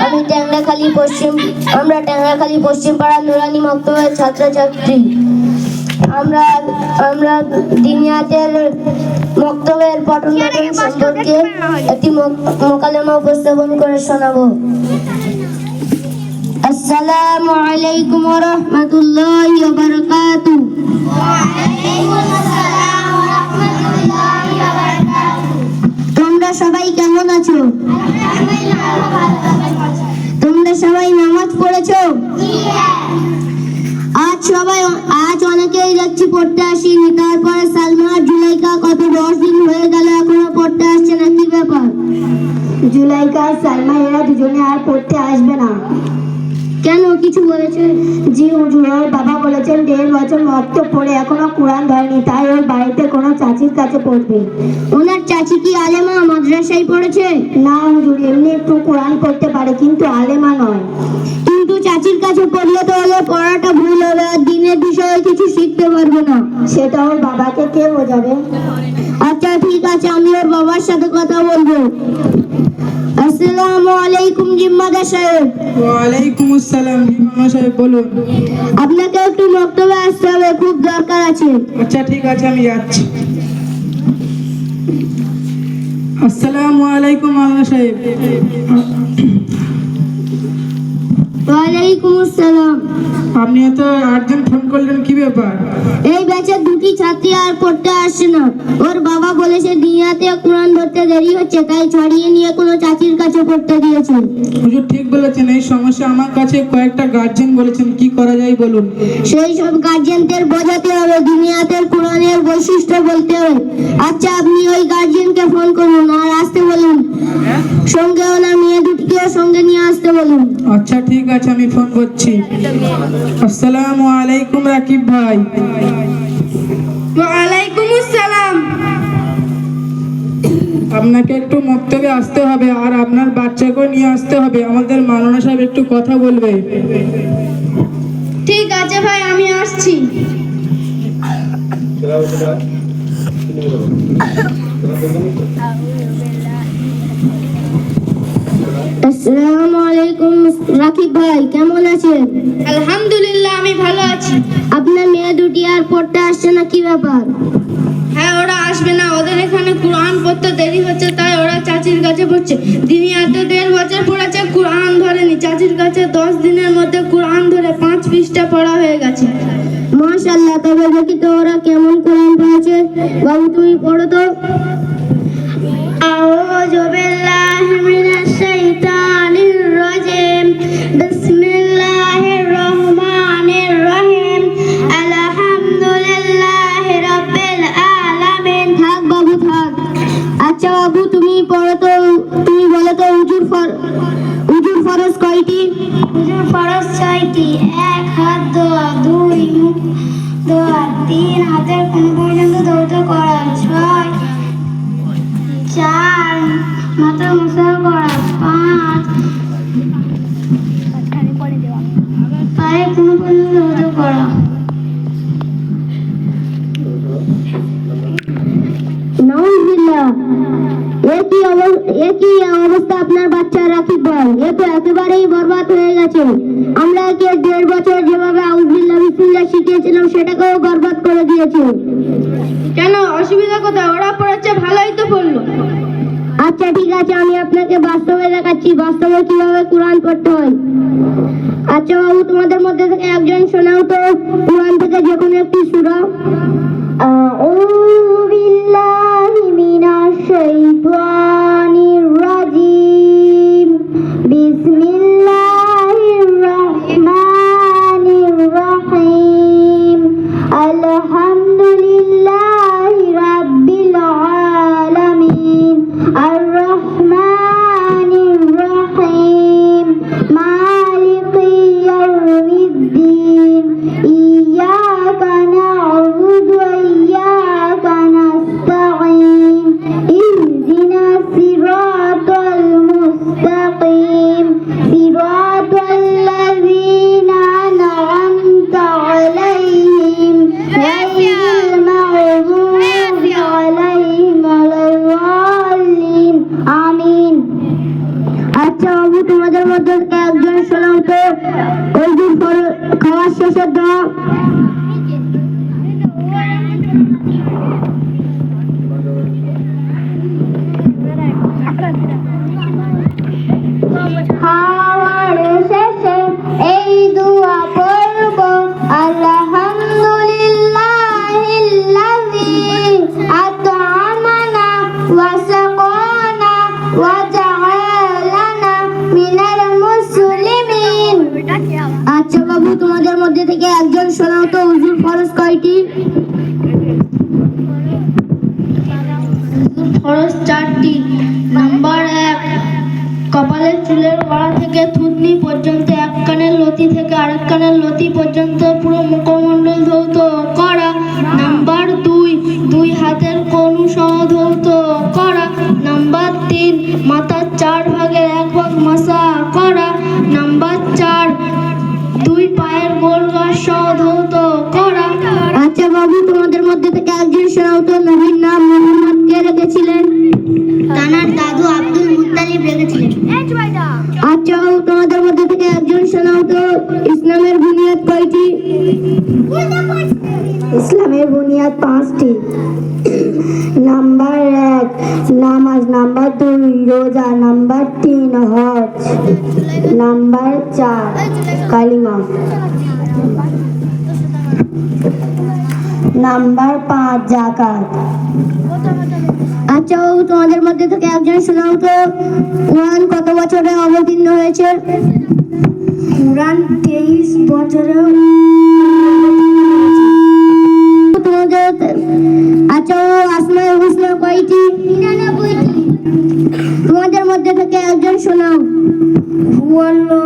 আমি ট্যাংরাখালী পশ্চিম আমরা ট্যাংরাখালী পশ্চিম পাড়া নুরানি মক্তবের ছাত্রছাত্রী আমরা আমরা দিনিয়াতের মক্তবের পঠন পাঠন সম্পর্কে একটি মক- মোকালেমা উপস্থাপন করে শোনাবো আসসালামু আলাইকুম রহমতুল্লাহ বারকাতু তোমরা সবাই কেমন আছো? তোমরা সবাই নামাজ পড়েছো? আজ সবাই, আজ অনেকেই দেখছি পড়তে আসিনি, তারপরে সালমা জুলাইকা কত দশ দিন হয়ে গেল এখনও পড়তে আসছে না, কি ব্যাপার? জুলাইকা সালমা এরা দুজনে আর পড়তে আসবে না। কেন কিছু বলেছে? জি হুজুর ওর বাবা বলেছেন দেড় বছর মক্ত পড়ে এখনও কোরআন ধরেনি তাই ওর বাড়িতে কোনো চাচির কাছে পড়বে। ওনার চাচি কি আলেমা মাদ্রাসায় পড়েছে? না হুজুর এমনি একটু কোরআন পড়তে পারে কিন্তু আলেমা নয়। কিন্তু চাচির কাছে পড়লে তো হলে পড়াটা ভুল হবে আর দিনের বিষয়ে কিছু শিখতে পারবে না। সেটা ওর বাবাকে কে বোঝাবে? আচ্ছা ঠিক আছে আমি ওর বাবার সাথে কথা বলব। জিম্মাদার সাহেব। ওয়ালাইকুম আসসালাম সাহেব বলুন। আপনাকে একটু বক্তব্য আসতে হবে খুব দরকার আছে। আচ্ছা ঠিক আছে আমি যাচ্ছি। আসসালামু আলাইকুম আল্লাহ সাহেব। ওয়ালাইকুম আসসালাম। আপনি এত আর্জেন্ট ফোন করলেন কি ব্যাপার? এই ব্যাচের দুটি ছাত্রী আর পড়তে আসছে না। ওর বাবা বলেছে দুনিয়াতে কোরআন ধরতে দেরি হচ্ছে তাই ছড়িয়ে নিয়ে কোনো চাচির কাছে পড়তে দিয়েছে। হুজুর ঠিক বলেছেন এই সমস্যা আমার কাছে কয়েকটা গার্জেন বলেছেন কি করা যায় বলুন? সেই সব গার্জেনদের বোঝাতে হবে দুনিয়াতে কোরআনের বৈশিষ্ট্য বলতে হবে। আচ্ছা আপনি ওই গার্জেনকে ফোন করুন আর আসতে বলুন। সঙ্গে ওনার মেয়ে দুটিকেও সঙ্গে নিয়ে আসতে বলুন। আচ্ছা ঠিক আছে আমি ফোন করছি। আসসালামু আলাইকুম রাকিব ভাই। ওয়ালাইকুম আসসালাম। আপনাকে একটু মক্তবে আসতে হবে আর আপনার বাচ্চাকেও নিয়ে আসতে হবে। আমাদের মাননা সাহেব একটু কথা বলবে। ঠিক আছে ভাই আমি আসছি। আসসালামু আলাইকুম রাকিব ভাই কেমন আছেন? আলহামদুলিল্লাহ আমি ভালো আছি। আপনার মেয়ে দুটি আর পড়তে আসছে না কি ব্যাপার? হ্যাঁ ওরা আসবে না। ওদের এখানে কোরআন পড়তে দেরি হচ্ছে তাই ওরা চাচির কাছে পড়ছে। দিনিয়াতে দেড় বছর পড়েছে কোরআন ধরেনি। চাচির কাছে দশ দিনের মধ্যে কোরআন ধরে পাঁচ পৃষ্ঠা পড়া হয়ে গেছে। মাশাল্লাহ তবে দেখি তো ওরা কেমন কোরআন পড়েছে। বাবু তুমি পড়ো তো। আও জবেল্লা চার মাথা মুসা করা, পাঁচ। পায়ে কোনো পর্যন্ত দৌড় করা। নাউজুবিল্লাহ এ কি অব- এ কি অবস্থা আপনার বাচ্চা কি বল? এ তো একেবারেই বরবাদ হয়ে গেছেন আমরা একে দেড় বছর যেভাবে আউজবিল্লা বিসমিল্লা শিখিয়েছিলাম সেটাকেও বরবাদ করে দিয়েছেন কেন? অসুবিধা কোথায়? ওরা পড়াচ্ছে ভালোই তো পড়ল। আচ্ছা ঠিক আছে আমি আপনাকে বাস্তবে দেখাচ্ছি। বাস্তবে কীভাবে কোরআন পড়তে হয়। আচ্ছা বাবু তোমাদের মধ্যে থেকে একজন শোনাও তো। কোরআন থেকে যে কোনো একটি সুরা ও 大哥。খরচ চারটি। নাম্বার এক, কপালের চুলের গোড়া থেকে থুতনি পর্যন্ত এক কানের লতি থেকে আরেক কানের লতি পর্যন্ত পুরো মুখমণ্ডল ধৌত করা। নাম্বার দুই দুই হাতের কনু সহ ধৌত করা। নাম্বার তিন, মাথার চার ভাগের এক ভাগ মশা করা। নাম্বার চার, দুই পায়ের গোল গাছ সহ ধৌত আচ্ছা বাবু, তোমাদের মধ্যে থেকে একজন তো নবীর নাম মোহাম্মদ কে রেখেছিলেন। তানার দাদু আব্দুল মুত্তালিব রেখেছিলেন। আচ্ছা বাবু, তোমাদের মধ্যে থেকে একজন তো ইসলামের বুনিয়াদ কয়টি? ইসলামের বুনিয়াদ পাঁচটি। নাম্বার এক, নামাজ। নাম্বার দুই, রোজা। নাম্বার তিন, হজ। নাম্বার চার, কালিমা। নাম্বার পাঁচ, জাকাত। আচ্ছা বাবু, তোমাদের মধ্যে থেকে একজন শোনাও তো। কোরআন কত বছরে অবতীর্ণ হয়েছে? কোরআন তেইশ বছরে তোমাদের আচ্ছা বাবু, আসমায় হুসনা কয়টি? তোমাদের মধ্যে থেকে একজন শোনাও। হুয়াল্লাহুল্লাযী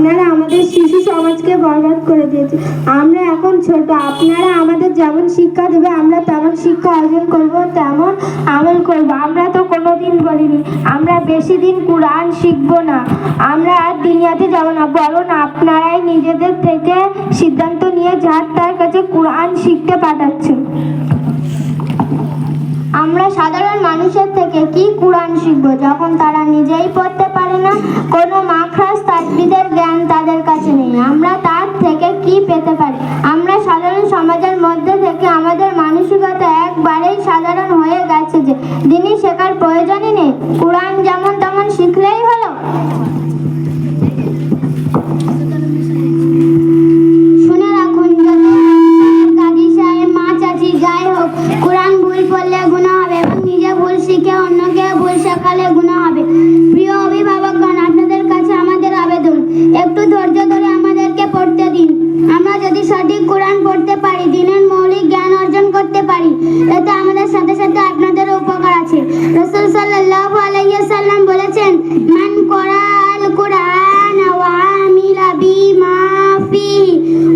আপনারা আমাদের শিশু সমাজকে বরবাদ করে দিয়েছে। আমরা এখন ছোট, আপনারা আমাদের যেমন শিক্ষা দেবে, আমরা তেমন শিক্ষা অর্জন করব, তেমন আমল করব। আমরা তো কোনোদিন বলিনি, আমরা বেশি দিন কোরআন শিখব না। আমরা আর দুনিয়াতে যাব না, বরং আপনারাই নিজেদের থেকে সিদ্ধান্ত নিয়ে যার তার কাছে কোরআন শিখতে পাঠাচ্ছেন। আমরা সাধারণ মানুষের থেকে কি কোরআন শিখব? যখন তারা নিজেই পড়তে পারে না, কোনো মাখরাজ তাজবিদের জ্ঞান তাদের কাছে নেই। আমরা তার থেকে কি পেতে পারি? আমরা সাধারণ সমাজের মধ্যে থেকে আমাদের মানসিকতা একবারেই সাধারণ হয়ে গেছে যে দিনই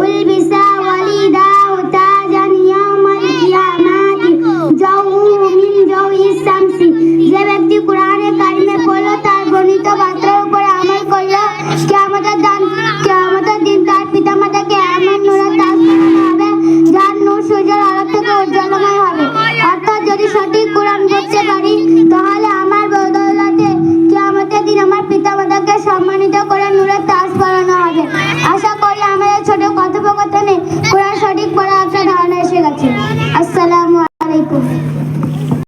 Wait.